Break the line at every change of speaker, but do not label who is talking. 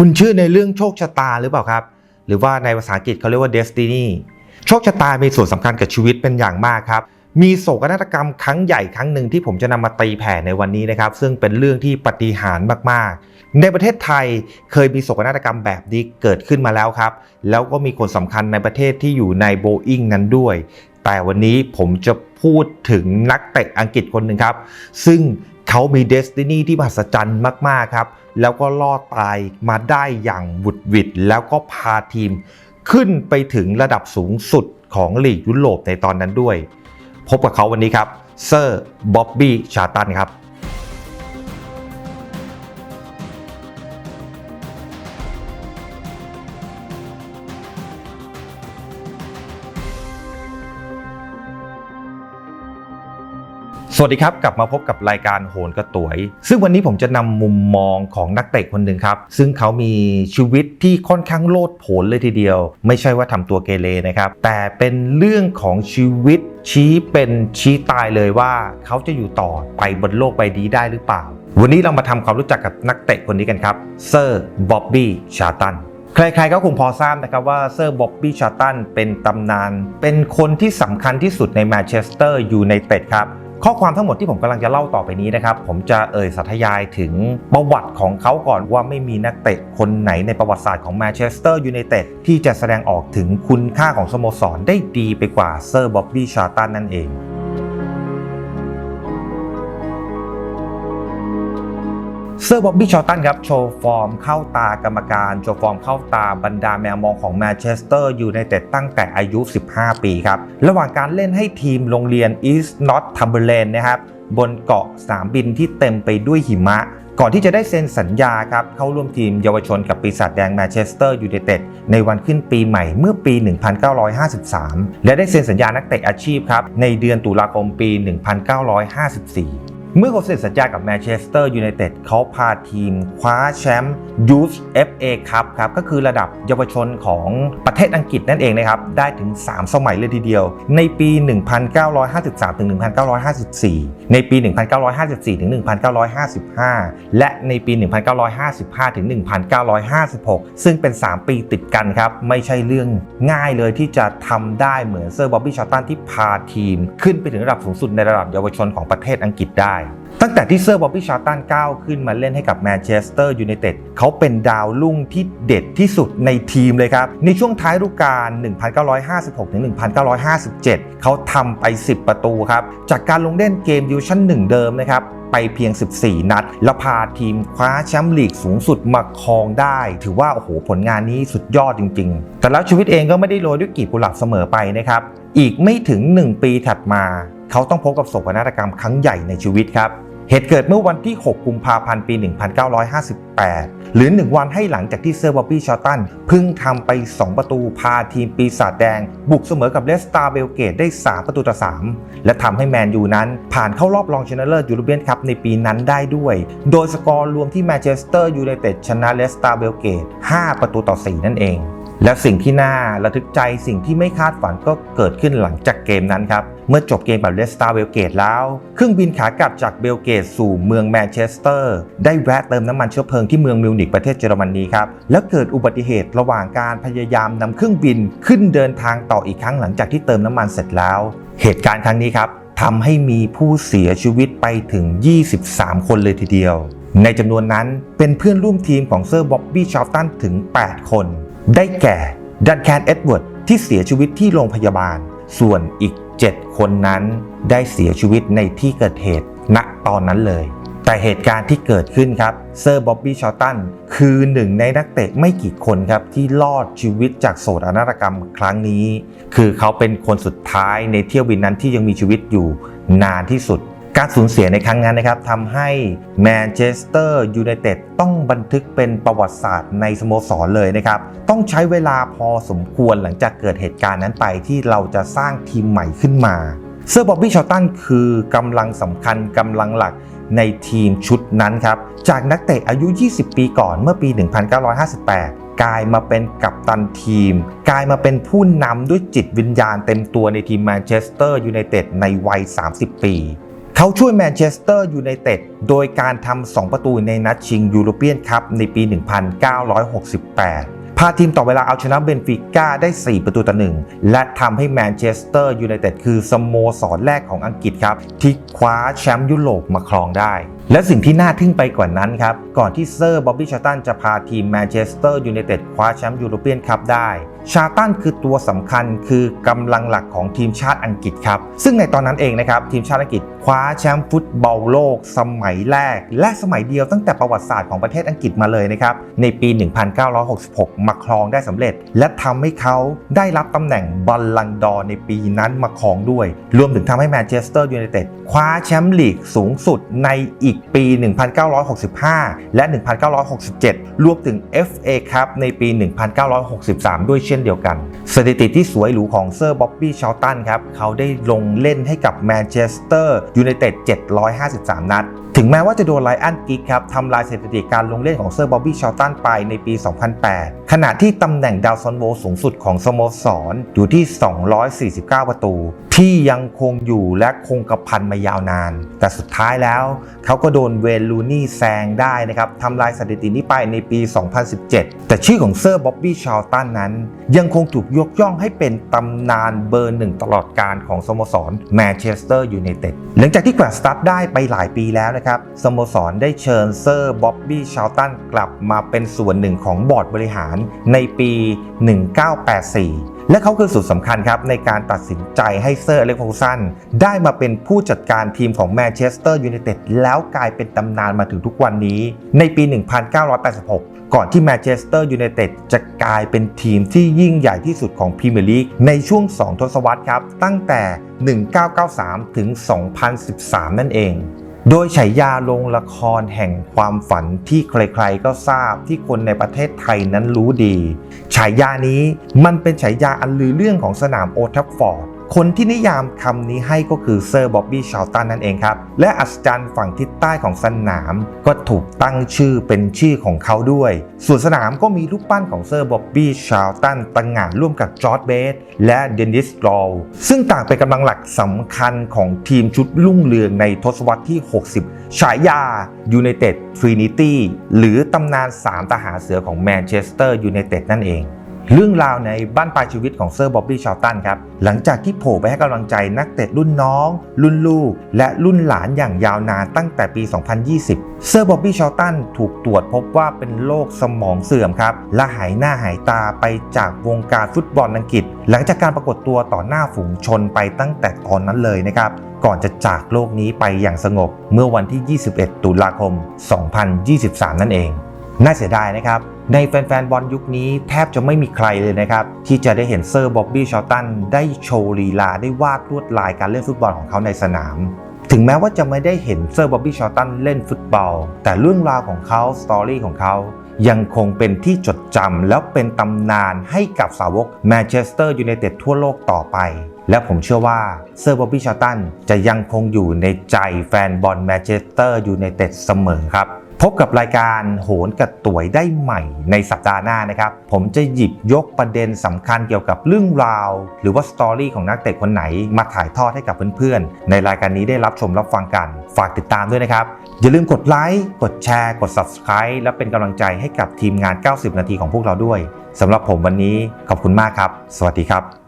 คุณเชื่อในเรื่องโชคชะตาหรือเปล่าครับ หรือว่าในภาษาอังกฤษเขาเรียกว่า destiny โชคชะตามีส่วนสำคัญกับชีวิตเป็นอย่างมากครับ มีโศกนาฏกรรมครั้งใหญ่ครั้งหนึ่งที่ผมจะนำมาตีแผ่ในวันนี้นะครับ ซึ่งเป็นเรื่องที่ปฏิหารมาก ๆ ในประเทศไทยเคยมีโศกนาฏกรรมแบบนี้เกิดขึ้นมาแล้วครับ แล้วก็มีคนสำคัญในประเทศที่อยู่ในโบอิงนั้นด้วย แต่วันนี้ผมจะพูดถึงนักเตะอังกฤษคนหนึ่งครับ ซึ่ง เขามีเดสตินีที่มหัศจรรย์มาก ๆ ครับ แล้วก็รอดตายมาได้อย่างหวุดหวิดแล้วก็พาทีม ขึ้นไปถึงระดับสูงสุดของลีกยุโรปในตอนนั้นด้วย พบกับเขาวันนี้ครับเซอร์บ๊อบบี้ชาตันครับ สวัสดีครับ กลับมาพบกับรายการโหนกระตวย ซึ่งวันนี้ผมจะนำมุมมองของนักเตะคนหนึ่งครับ ซึ่งเขามีชีวิตที่ค่อนข้างโลดโผนเลยทีเดียว ไม่ใช่ว่าทำตัวเกเรนะครับ แต่เป็นเรื่องของชีวิตชี้เป็นชี้ตายเลยว่า เขาจะอยู่ต่อไปบนโลกใบนี้ได้หรือเปล่า วันนี้เรามาทำความรู้จักกับนักเตะคนนี้กันครับเซอร์บ๊อบบี้ชาตันใครๆก็คงพอทราบนะครับว่าเซอร์บ๊อบบี้ชาตันเป็นตำนาน เป็นคนที่สำคัญที่สุดในแมนเชสเตอร์ยูไนเต็ดครับ ข้อความทั้งหมดที่ผมกำลังจะเล่าต่อไปนี้นะครับ ผมจะเอ่ยสัทยายถึงประวัติของเขาก่อนว่าไม่มีนักเตะคนไหนในประวัติศาสตร์ของแมนเชสเตอร์ยูไนเต็ดที่จะแสดงออกถึงคุณค่าของสโมสรได้ดีไปกว่าเซอร์บ๊อบบี้ชาตันนั่นเอง เซอร์บ๊อบบี้ชอตตันครับ โชว์ฟอร์มเข้าตากรรมการ โชว์ฟอร์มเข้าตาบรรดาแมวมองของแมนเชสเตอร์ยูไนเต็ดตั้งแต่อายุ 15 ปีครับ ระหว่างการเล่นให้ทีมโรงเรียนอีสต์นอตทัมเบอร์เลนนะครับบนเกาะสามบินที่เต็มไปด้วยหิมะ ก่อนที่จะได้เซ็นสัญญาครับ เข้าร่วมทีมเยาวชนกับปีศาจแดงแมนเชสเตอร์ยูไนเต็ดในวันขึ้นปีใหม่เมื่อปี 1953 และได้เซ็นสัญญานักเตะอาชีพครับในเดือนตุลาคมปี 1954 เมื่อเขาเซ็นสัญญากับแมนเชสเตอร์ยูไนเต็ดเขาพาทีมคว้าแชมป์ยูส FA ครับครับก็คือระดับเยาวชนของประเทศอังกฤษนั่นเองนะครับ ได้ถึง 3 สมัยเลยทีเดียว ในปี 1953ถึง1954 ในปี 1954ถึง1955 และในปี 1955ถึง1956 ซึ่งเป็น 3 ปีติดกันครับ ไม่ใช่เรื่องง่ายเลยที่จะทำได้เหมือนเซอร์บ๊อบบี้ชอตตันที่พาทีม ขึ้นไปถึงระดับสูงสุดในระดับเยาวชนของประเทศอังกฤษได้ ที่เซอร์บ๊อบบี้ชาร์ตันก้าวขึ้นมาเล่นให้กับแมนเชสเตอร์ยูไนเต็ดเขาเป็นดาวรุ่งที่เด็ดที่สุดในทีมเลยครับ ในช่วงท้ายฤดูกาล 1956ถึง1957 เขาทำไป 10 ประตูครับ จากการลงเล่นเกมดิวชั่น 1 เดิมนะครับไปเพียง 14 นัด แล้วพาทีมคว้าแชมป์ลีกสูงสุดมาครองได้ ถือว่า โอ้โห ผลงานนี้สุดยอดจริง ๆ แต่แล้วชีวิตเองก็ไม่ได้โรยด้วยกีบกุหลาบเสมอไปนะครับ อีกไม่ถึง 1 ปีถัดมา เขาต้องพบกับโศกนาฏกรรมครั้งใหญ่ในชีวิตครับ เหตุเกิดเมื่อวันที่ 6 กุมภาพันธ์ ปี 1958 หรือ 1 วันให้หลังจากที่เซอร์บอบบี้ชอตตันพิ่งทำไป 2 ประตูพาทีมปีศาจแดง บุกเสมอกับเลสตาร์เบลเกตได้ 3 ประตูต่อ 3 และทำให้แมนยูนั้น ผ่านเข้ารอบรองชนะเลิศยูโรเปียนคัพในปีนั้นได้ด้วย โดยสกอร์รวมที่แมนเชสเตอร์ยูไนเต็ดชนะเลสตาร์เบลเกต 5 ประตูต่อ 4 นั่นเอง และสิ่งที่น่าระทึกใจสิ่งที่ไม่คาดฝันก็เกิดขึ้นหลังจากเกมนั้นครับ เมื่อจบเกมแบบเลสตาร์เบลเกตแล้ว เครื่องบินขากลับจากเบลเกตสู่เมืองแมนเชสเตอร์ ได้แวะเติมน้ำมันเชื้อเพลิงที่เมืองมิวนิกประเทศเยอรมนีครับ แล้วเกิดอุบัติเหตุระหว่างการพยายามนำเครื่องบินขึ้นเดินทางต่ออีกครั้งหลังจากที่เติมน้ำมันเสร็จแล้ว เหตุการณ์ครั้งนี้ครับทำให้มีผู้เสียชีวิตไปถึง 23 คนเลยทีเดียว ในจำนวนนั้นเป็นเพื่อนร่วมทีมของเซอร์บ๊อบบี้ชาร์ตันถึง 8 คน ได้แก่ดันแคนเอ็ดเวิร์ดที่เสียชีวิตที่โรงพยาบาล ส่วนอีก 7 คนนั้นได้เสียชีวิตในที่เกิดเหตุณตอนนั้นเลย แต่เหตุการณ์ที่เกิดขึ้นครับเซอร์บ๊อบบี้ชอตตันคือหนึ่งในนักเตะไม่กี่คนครับที่รอดชีวิตจากโศกนาฏกรรมครั้งนี้ คือเขาเป็นคนสุดท้ายในเที่ยวบินนั้นที่ยังมีชีวิตอยู่นานที่สุด การสูญเสียในครั้งนั้นนะครับทำให้แมนเชสเตอร์ยูไนเต็ดต้องบันทึกเป็นประวัติศาสตร์ในสโมสรเลยนะครับ ต้องใช้เวลาพอสมควรหลังจากเกิดเหตุการณ์นั้นไปที่เราจะสร้างทีมใหม่ขึ้นมา เซอร์บ๊อบบี้ชอตตันคือกำลังสำคัญกำลังหลักในทีมชุดนั้นครับ จากนักเตะอายุ 20 ปีก่อนเมื่อปี 1958กลายมาเป็นกัปตันทีม กลายมาเป็นผู้นำด้วยจิตวิญญาณเต็มตัวในทีมแมนเชสเตอร์ยูไนเต็ดในวัย 30 ปี เขาช่วยแมนเชสเตอร์ยูไนเต็ดโดยการทำ2ประตูในนัดชิงยูโรเปียนคัพในปี 1968พาทีมต่อเวลาเอาชนะเบนฟิก้าได้ 4 ประตูต่อหนึ่งและทำให้แมนเชสเตอร์ยูไนเต็ดคือสโมสรแรกของอังกฤษครับ ที่คว้าแชมป์ยุโรปมาครองได้ และสิ่งที่น่าทึ่งไปกว่านั้นครับ ก่อนที่เซอร์บ๊อบบี้ชาตันจะพาทีมแมนเชสเตอร์ยูไนเต็ดคว้าแชมป์ยูโรเปียนคัพได้ ชาตันคือตัวสำคัญคือกำลังหลักของทีมชาติอังกฤษครับ ซึ่งในตอนนั้นเองนะครับทีมชาติอังกฤษคว้าแชมป์ฟุตบอลโลก สมัยแรก และสมัยเดียวตั้งแต่ประวัติศาสตร์ของประเทศอังกฤษมาเลยนะครับในปี 1966 มาครองได้สำเร็จ และทำให้เขาได้รับตำแหน่งบอลลังดอในปีนั้นมาครองด้วย รวมถึงทำให้แมนเชสเตอร์ยูไนเต็ดคว้าแชมป์ลีกสูงสุดในอีกปี 1965 และ 1967 รวมถึง FA ครับในปี 1963 ด้วยเช่นเดียวกัน สถิติที่สวยหรูของเซอร์บ๊อบบี้ชาลตันครับเขาได้ลงเล่นให้กับแมนเชสเตอร์ยูไนเต็ด753 นัด ถึงแม้ว่าจะโดนไลอันกิกครับทำลายสถิติการลงเล่นของเซอร์บ๊อบบี้ชาลตันไปในปี 2008 ขณะที่ตำแหน่งดาวซันโวสูงสุดของสโมสรออยู่ที่ 249 ประตู ที่ยังคงอยู่และคงกระพันมายาวนาน แต่สุดท้ายแล้วเขาก็โดนเวนลูนี่แซงได้นะครับทำลายสถิตินี้ไปในปี 2017 แต่ชื่อของเซอร์บ๊อบบี้ชาลตันนั้นยังคงถูกยกย่องให้เป็นตำนานเบอร์หนึ่งตลอดการของสโมสรแมนเชสเตอร์ยูไนเต็ดหลังจากที่แกวดสตาร์ทได้ไปหลายปีแล้วนะครับสโมสรได้เชิญเซอร์บ๊อบบี้ชาลตันกลับมาเป็นส่วนหนึ่งของบอร์ดบริหารในปี 1984 และเขาคือส่วนสำคัญครับในการตัดสินใจให้เซอร์อเล็กโฮซันได้มาเป็นผู้จัดการทีมของแมนเชสเตอร์ยูไนเต็ดแล้วกลายเป็นตำนานมาถึงทุกวันนี้ ในปี 1986 ก่อนที่แมนเชสเตอร์ยูไนเต็ดจะกลายเป็นทีมที่ยิ่งใหญ่ที่สุดของพรีเมียร์ลีกในช่วง 2 ทศวรรษครับ ตั้งแต่ 1993 ถึง 2013 นั่นเอง โดยฉายาลงละครแห่งความฝันที่ใครๆก็ทราบที่คนในประเทศไทยนั้นรู้ดี ฉายานี้มันเป็นฉายาอันลือเรื่องของสนามโอทัฟฟอร์ด คนที่นิยามคำนี้ให้ก็คือเซอร์บ๊อบบี้ชาตันนั่นเองครับ และอัศจรรย์ฝั่งทิศใต้ของสนาม ก็ถูกตั้งชื่อเป็นชื่อของเขาด้วย ส่วนสนามก็มีรูปปั้นของเซอร์บ๊อบบี้ชาตันตั้งงานร่วมกับจอร์ดเบสและเดนิสกรอลซึ่งต่างเป็นกำลังหลักสำคัญของทีมชุดรุ่งเรืองในทศวรรษที่ 60 ฉายา United Trinity หรือตำนาน 3 ทหารเสือของแมนเชสเตอร์ยูไนเต็ดนั่นเอง เรื่องราวในบ้านปลายชีวิตของเซอร์บ๊อบบี้ชาตันครับ หลังจากที่โผล่ไปให้กำลังใจนักเตะรุ่นน้อง รุ่นลูก และรุ่นหลานอย่างยาวนานตั้งแต่ปี 2020 เซอร์บ๊อบบี้ชาตันถูกตรวจพบว่าเป็นโรคสมองเสื่อมครับ และหายหน้าหายตาไปจากวงการฟุตบอลอังกฤษ หลังจากการปรากฏตัวต่อหน้าฝูงชนไปตั้งแต่ตอนนั้นเลยนะครับก่อนจะจากโลกนี้ไปอย่างสงบเมื่อวันที่ 21 ตุลาคม 2023 นั่นเอง น่าเสียดายนะครับ ในแฟนๆบอลยุคนี้แทบจะไม่มีใครเลยนะครับ ที่จะได้เห็นเซอร์บ๊อบบี้ชอตันได้โชว์ลีลาได้วาดลวดลายการเล่นฟุตบอลของเขาในสนาม ถึงแม้ว่าจะไม่ได้เห็นเซอร์บ๊อบบี้ชอตันเล่นฟุตบอล แต่เรื่องราวของเขาสตอรี่ของเขายังคงเป็นที่จดจำแล้วเป็นตำนานให้กับสาวกแมนเชสเตอร์ยูไนเต็ดทั่วโลกต่อไป และผมเชื่อว่าเซอร์บ๊อบบี้ชาตันจะยังคงอยู่ในใจแฟนบอลแมนเชสเตอร์ยูไนเต็ดเสมอครับ พบกับรายการโหนกระต่วยได้ใหม่ในสัปดาห์หน้านะครับ ผมจะหยิบยกประเด็นสำคัญเกี่ยวกับเรื่องราว หรือว่าสตอรี่ของนักเตะคนไหน มาถ่ายทอดให้กับเพื่อนๆ ในรายการนี้ได้รับชมรับฟังกัน ฝากติดตามด้วยนะครับ อย่าลืมกดไลค์กดแชร์กด Subscribe และเป็นกำลังใจให้กับทีมงาน 90 นาทีของพวกเราด้วยสำหรับผมวันนี้ขอบคุณมากครับ สวัสดีครับ